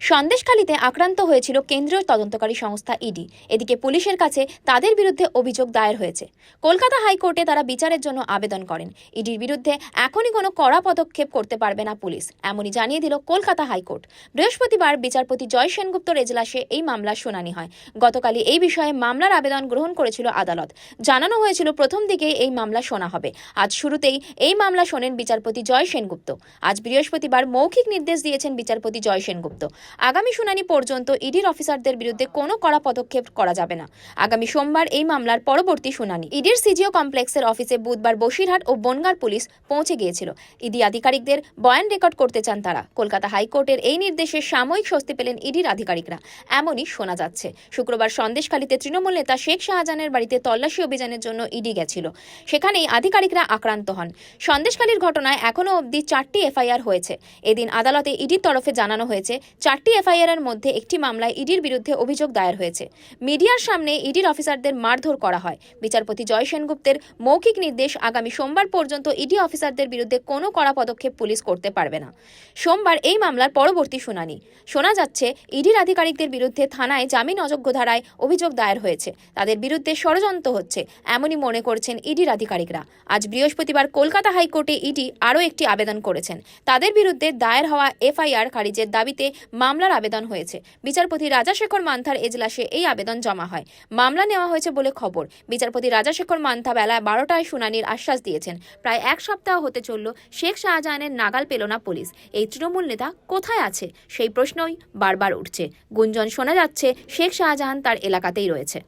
সন্দেশখালীতে আক্রান্ত হয়েছিল কেন্দ্রীয় তদন্তকারী সংস্থা ইডি। এদিকে পুলিশের কাছে তাদের বিরুদ্ধে অভিযোগ দায়ের হয়েছে। কলকাতা হাইকোর্টে তারা বিচারের জন্য আবেদন করেন। ইডির বিরুদ্ধে এখনই কোনো কড়া পদক্ষেপ করতে পারবে না পুলিশ, এমনই জানিয়ে দিল কলকাতা হাইকোর্ট। বৃহস্পতিবার বিচারপতি জয় সেনগুপ্তর এজলাসে এই মামলার শুনানি হয়। গতকালই এই বিষয়ে মামলার আবেদন গ্রহণ করেছিল আদালত। জানানো হয়েছিল, প্রথম দিকেই এই মামলা শোনা হবে। আজ শুরুতেই এই মামলা শোনেন বিচারপতি জয় সেনগুপ্ত। আজ বৃহস্পতিবার মৌখিক নির্দেশ দিয়েছেন বিচারপতি জয় সেনগুপ্ত। আগামী শুনানি পর্যন্ত ইডির অফিসারদের বিরুদ্ধে কোনো কড়া পদক্ষেপ করা যাবে না। আগামী সোমবার এই মামলার পরবর্তী শুনানি। ইডির সিজিও কমপ্লেক্সের অফিসে বুধবার বসিরহাট ও বনগার পুলিশ পৌঁছে গিয়েছিল। ইডি আধিকারিকদের বয়ান রেকর্ড করতে চান তারা। কলকাতা হাইকোর্টের এই নির্দেশে সাময়িক স্বস্তি পেলেন ইডির আধিকারিকরা। এমনই শোনা যাচ্ছে। শুক্রবার সন্দেশখালীতে তৃণমূল নেতা শেখ শাহজাহানের বাড়িতে তল্লাশি অভিযানের জন্য ইডি গেছিল। সেখানেই আধিকারিকরা আক্রান্ত হন। সন্দেশখালীর ঘটনায় এখনও অবধি চারটি এফআইআর হয়েছে। এদিন আদালতে ইডির তরফে জানানো হয়েছে চারটি এফআইআর এর মধ্যে একটি মামলায় ইডির বিরুদ্ধে অভিযোগ দায়ের হয়েছে। মিডিয়ার সামনে ইডির অফিসারদের মারধর করা হয়। বিচারপতি জয় সেনগুপ্তের মৌখিক নির্দেশ আগামী সোমবার পর্যন্ত ইডি অফিসারদের বিরুদ্ধে কোনো কড়া পদক্ষেপ পুলিশ করতে পারবে না। সোমবার এই মামলার পরবর্তী শুনানি। শোনা যাচ্ছে, ইডির আধিকারিকদের বিরুদ্ধে থানায় জামিন অযোগ্য ধারায় অভিযোগ দায়ের হয়েছে। তাদের বিরুদ্ধে ষড়যন্ত্র হচ্ছে, এমনই মনে করছেন ইডির আধিকারিকরা। আজ বৃহস্পতিবার কলকাতা হাইকোর্টে ইডি আরও একটি আবেদন করেছেন। তাদের বিরুদ্ধে দায়ের হওয়া এফআইআর খারিজের দাবিতে মামলার আবেদন হয়েছে। বিচারপতি রাজাশেখর মান্থার এজলাসে এই আবেদন জমা হয়। মামলা নেওয়া হয়েছে বলে খবর। বিচারপতি রাজাশেখর মান্থা বেলা বারোটায় শুনানির আশ্বাস দিয়েছেন। প্রায় এক সপ্তাহ হতে চলল, শেখ শাহজাহানের নাগাল পেল না পুলিশ। এই তৃণমূল নেতা কোথায় আছে? সেই প্রশ্নই বারবার উঠছে। গুঞ্জন শোনা যাচ্ছে, শেখ শাহজাহান তার এলাকাতেই রয়েছে।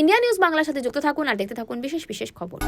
ইন্ডিয়া নিউজ বাংলার সাথে যুক্ত থাকুন আর দেখতে থাকুন বিশেষ বিশেষ খবর।